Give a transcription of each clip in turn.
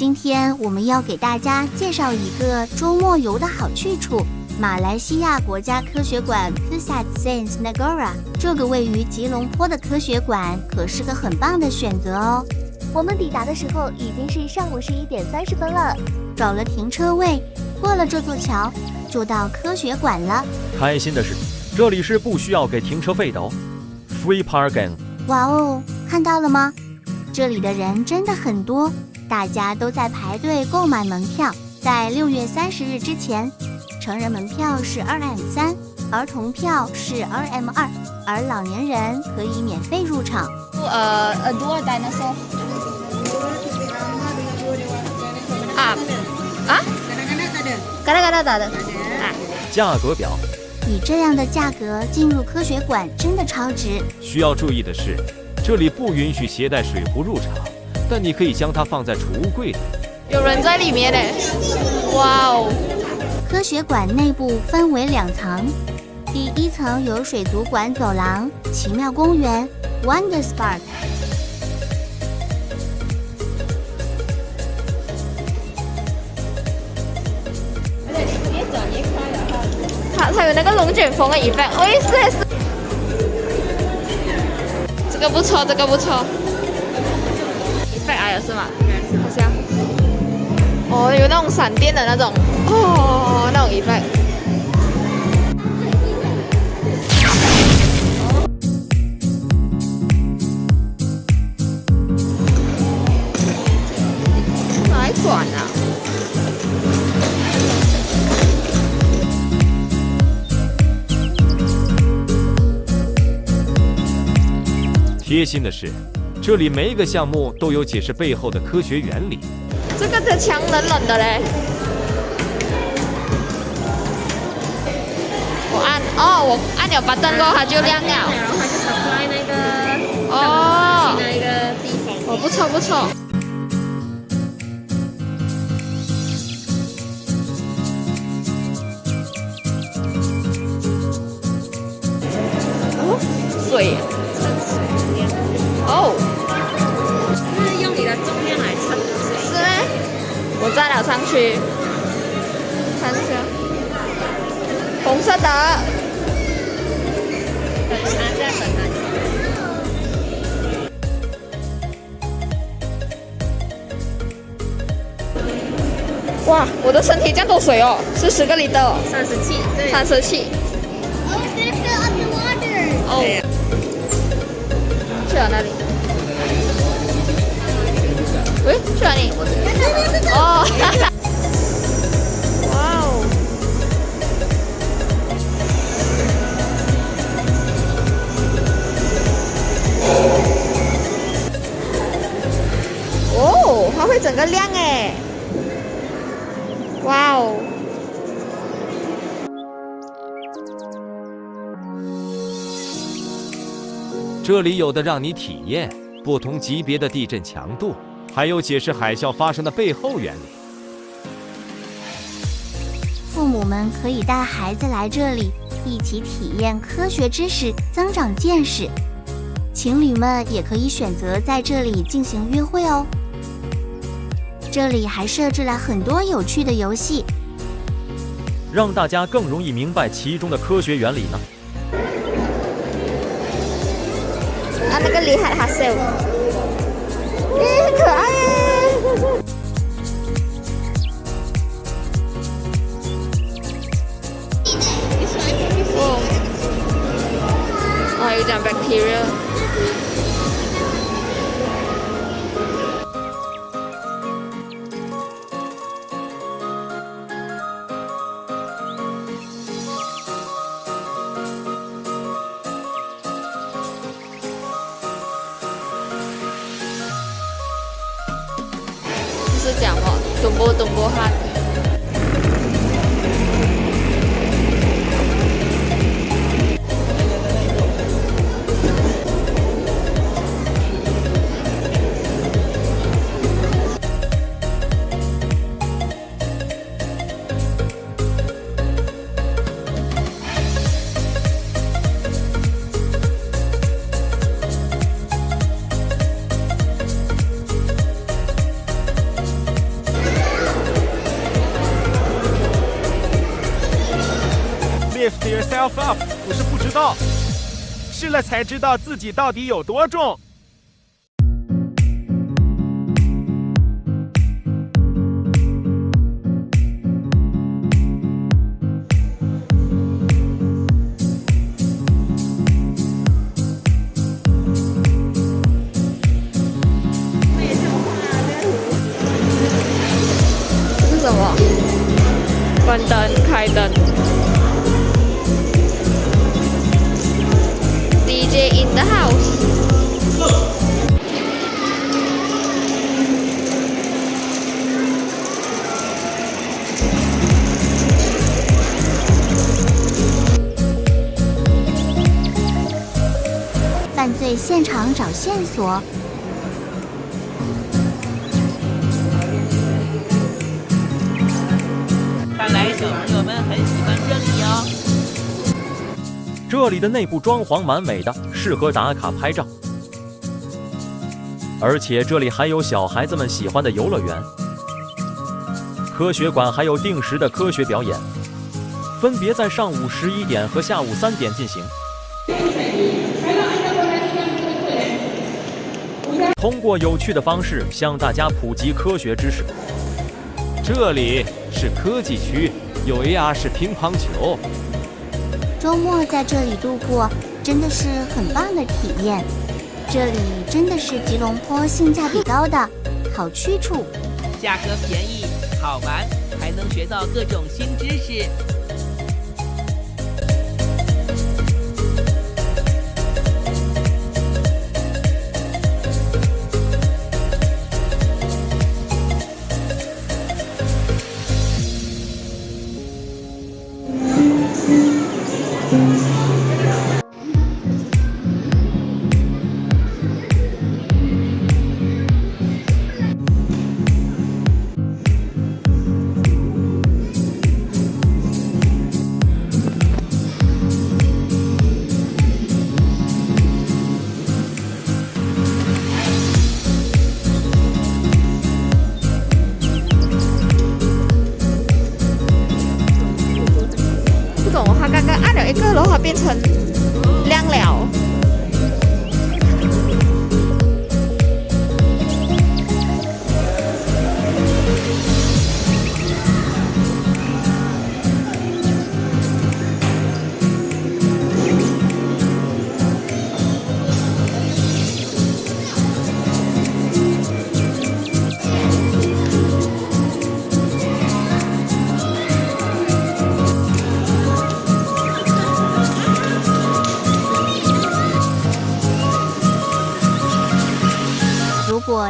今天我们要给大家介绍一个周末游的好去处——马来西亚国家科学馆 Pusat Sains Negara。这个位于吉隆坡的科学馆可是个很棒的选择哦。我们抵达的时候已经是上午十一点三十分了，找了停车位，过了这座桥，就到科学馆了。开心的是，这里是不需要给停车费的哦，free parking。哇哦，看到了吗？这里的人真的很多，大家都在排队购买门票。在六月三十日之前，成人门票是二 M 三，儿童票是二 M 二，而老年人可以免费入场。呃呃，dua dinosaur。啊啊？Kadang-kadang tak ada。价格表。以这样的价格进入科学馆真的超值。需要注意的是，这里不允许携带水壶入场，但你可以将它放在储物柜里。有人在里面呢！哇哦！科学馆内部分为两层，第一层有水族馆走廊、奇妙公园 （Wonder Spark）。它它有那个龙卷风的 effect，哦，yes，这个不错，这个不错。是吗？好像。哦，有那种闪电的那种，哦，那种 effect。哪一款啊？贴心的是，这里每一个项目都有解释背后的科学原理。这个的墙冷冷的嘞。我按哦，我按了 button 过后它就亮了。然后它就 supply 那个哦，去那一个地方。哦，不错不错。哦，水。我站了上去，看一下，红色的。哇，我的身体这样多水哦，是十个 liter 哦，三十七，对。三十七。哦，去了哪里？喂，去哪里？哦，哈哈。哇哦！哦，它会整个亮哎！哇哦！这里有的让你体验不同级别的地震强度，还有解释海啸发生的背后原理。父母们可以带孩子来这里，一起体验科学知识，增长见识。情侣们也可以选择在这里进行约会哦。这里还设置了很多有趣的游戏，让大家更容易明白其中的科学原理呢。啊，那个厉害哈塞，耶，很可爱耶！哦，哦，有点 bacteria。讲哦，东波东波汉。Lift yourself up 不是不知道，试了才知道自己到底有多重。现场找线索，看来小朋友们很喜欢这里哦。这里的内部装潢蛮美的，适合打卡拍照。而且这里还有小孩子们喜欢的游乐园、科学馆，还有定时的科学表演，分别在上午十一点和下午三点进行。通过有趣的方式向大家普及科学知识。这里是科技区，有 AR 式乒乓球。周末在这里度过真的是很棒的体验。这里真的是吉隆坡性价比高的 好去处。价格便宜，好玩，还能学到各种新知识。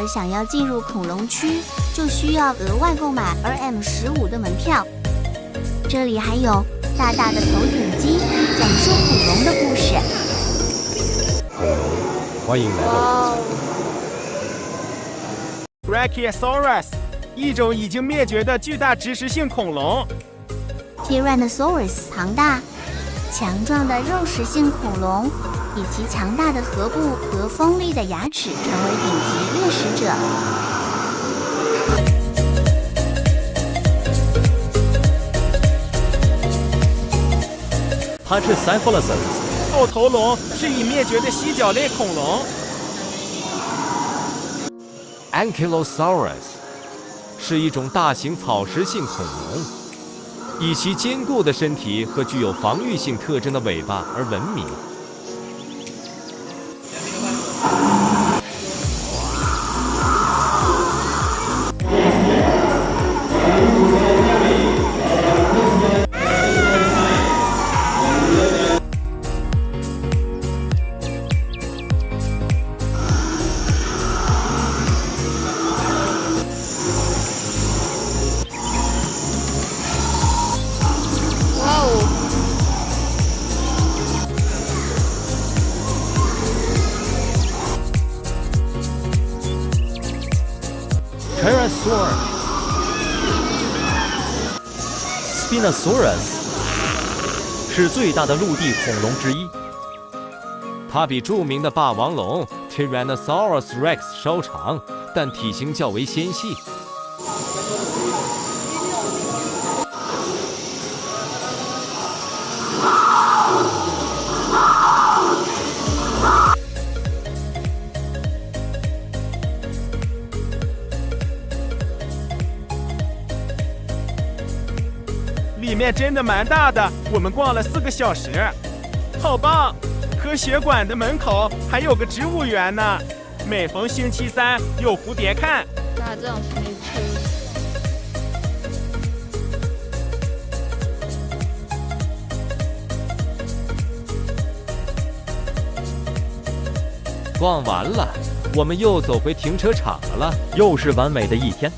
想要进入恐龙区，就需要额外购买 RM 十五的门票。这里还有大大的投影机，讲述恐龙的故事。欢迎来到！Brachiosaurus，一种已经灭绝的巨大植食性恐龙。Tyrannosaurus 庞大、强壮的肉食性恐龙，以其强大的颌部和锋利的牙齿，成为顶级掠食者。Pachycephalosaurus。后头龙是已灭绝的犀角类恐龙。Ankylosaurus 是一种大型草食性恐龙，以其坚固的身体和具有防御性特征的尾巴而闻名。Spinosaurus 是最大的陆地恐龙之一，它比著名的霸王龙 Tyrannosaurus Rex 稍长，但体型较为纤细。真的蛮大的，我们逛了四个小时，好棒！科学馆的门口还有个植物园呢，每逢星期三有蝴蝶看。那这种星期去。逛完了，我们又走回停车场了。又是完美的一天。